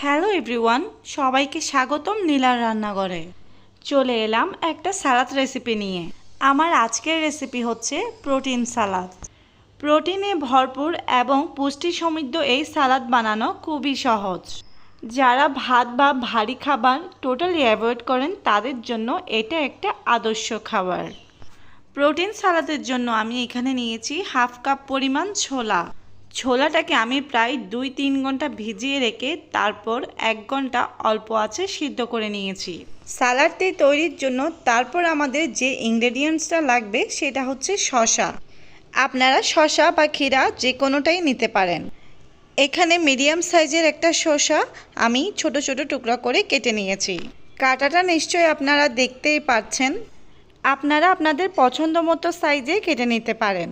Hello everyone, সবাইকে স্বাগতম নীলার রান্নাঘরে। চলে এলাম একটা সালাদ রেসিপি নিয়ে। আমার আজকের রেসিপি হচ্ছে প্রোটিন সালাদ। প্রোটিনে ভরপুর এবং পুষ্টি সমৃদ্ধ এই সালাদ বানানো খুবই সহজ। যারা ভাত বা ভারী খাবার টোটালি অ্যাভয়েড করেন, তাদের জন্য এটা একটা আদর্শ খাবার। প্রোটিন সালাদের জন্য আমি এখানে নিয়েছি হাফ কাপ পরিমাণ ছোলা। ছোলাটাকে আমি প্রায় দুই তিন ঘণ্টা ভিজিয়ে রেখে তারপর এক ঘণ্টা অল্প আছে সিদ্ধ করে নিয়েছি। সালাডটি তৈরির জন্য তারপর আমাদের যে ইনগ্রেডিয়েন্টসটা লাগবে সেটা হচ্ছে শশা আপনারা শশা বা ক্ষীরা যে কোনোটাই নিতে পারেন। এখানে মিডিয়াম সাইজের একটা শসা আমি ছোট ছোট টুকরা করে কেটে নিয়েছি। কাটাটা নিশ্চয়ই আপনারা দেখতেই পাচ্ছেন আপনারা আপনাদের পছন্দ মতো সাইজে কেটে নিতে পারেন।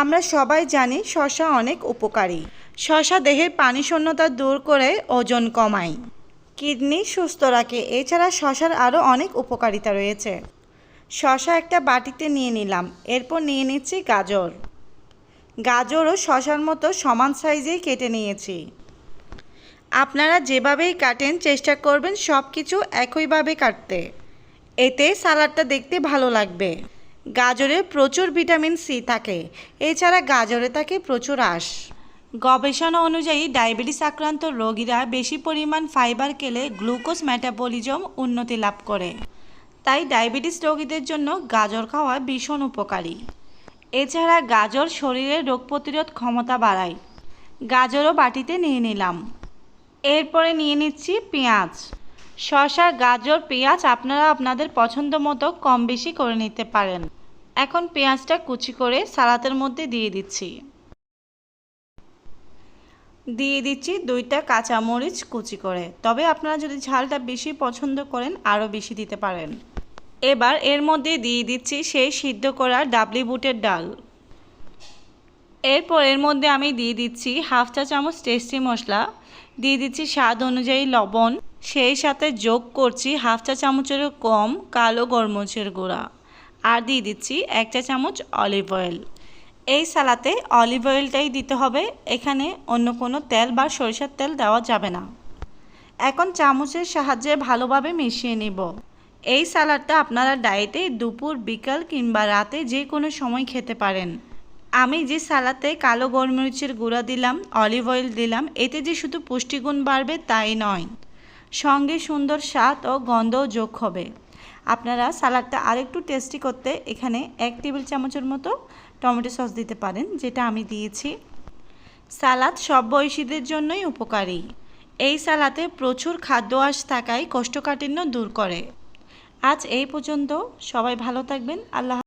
আমরা সবাই জানি শশা অনেক উপকারী। শশা দেহের পানি শূন্যতা দূর করে ওজন কমায়। কিডনি সুস্থ রাখে, এছাড়া শশার আরও অনেক উপকারিতা রয়েছে। শশা একটা বাটিতে নিয়ে নিলাম, এরপর নিয়ে নিচ্ছি গাজর। গাজরও শশার মতো সমান সাইজেই কেটে নিয়েছি। আপনারা যেভাবেই কাটেন, চেষ্টা করবেন সব কিছু একইভাবে কাটতে। এতে সালাডটা দেখতে ভালো লাগবে। গাজরে প্রচুর ভিটামিন সি থাকে। এছাড়া গাজরে থাকে প্রচুর আঁশ। গবেষণা অনুযায়ী ডায়াবেটিস আক্রান্ত রোগীরা বেশি পরিমাণ ফাইবার খেলে গ্লুকোজ মেটাবলিজম উন্নতি লাভ করে। তাই ডায়াবেটিস রোগীদের জন্য গাজর খাওয়া ভীষণ উপকারী। এছাড়া গাজর শরীরের রোগ প্রতিরোধ ক্ষমতা বাড়ায়। গাজরও বাটিতে নিয়ে নিলাম। এরপরে নিয়ে নিচ্ছি পেঁয়াজ। শসা, গাজর, পেঁয়াজ আপনারা আপনাদের পছন্দ মতো কম বেশি করে নিতে পারেন। এখন পেঁয়াজটা কুচি করে সালাতের মধ্যে দিয়ে দিচ্ছি। দিয়ে দিচ্ছি দুইটা কাঁচামরিচ কুচি করে। তবে আপনারা যদি ঝালটা বেশি পছন্দ করেন, আরও বেশি দিতে পারেন। এবার এর মধ্যে দিয়ে দিচ্ছি সেই সিদ্ধ করা ডাবলি বুটের ডাল। এরপর এর মধ্যে আমি দিয়ে দিচ্ছি হাফ চা চামচ টেস্টি মশলা। দিয়ে দিচ্ছি স্বাদ অনুযায়ী লবণ। সেই সাথে যোগ করছি হাফ চা চামচেরও কম কালো গরমরিচের গুঁড়া। আর দিয়ে দিচ্ছি এক চা চামচ অলিভ অয়েল। এই সালাতে অলিভ অয়েলটাই দিতে হবে। এখানে অন্য কোনো তেল বা সরিষার তেল দেওয়া যাবে না। এখন চামচের সাহায্যে ভালোভাবে মিশিয়ে নিব। এই সালাডটা আপনারা ডায়েটে দুপুর, বিকাল কিংবা রাতে যে কোনো সময় খেতে পারেন। আমি যে সালাতে কালো গোলমরিচের গুঁড়া দিলাম, অলিভ অয়েল দিলাম, এতে যে শুধু পুষ্টিগুণ বাড়বে তাই নয়। সঙ্গে সুন্দর স্বাদ ও গন্ধও যোগ হবে। আপনারা সালাডটা আরেকটু টেস্টি করতে এখানে এক টেবিল চামচের মতো টমেটো সস দিতে পারেন, যেটা আমি দিয়েছি। সালাদ সব বয়সীদের জন্যই উপকারী। এই সালাতে প্রচুর খাদ্য আঁশ থাকায় কোষ্ঠকাঠিন্য দূর করে। আজ এই পর্যন্ত। সবাই ভালো থাকবেন। আল্লাহ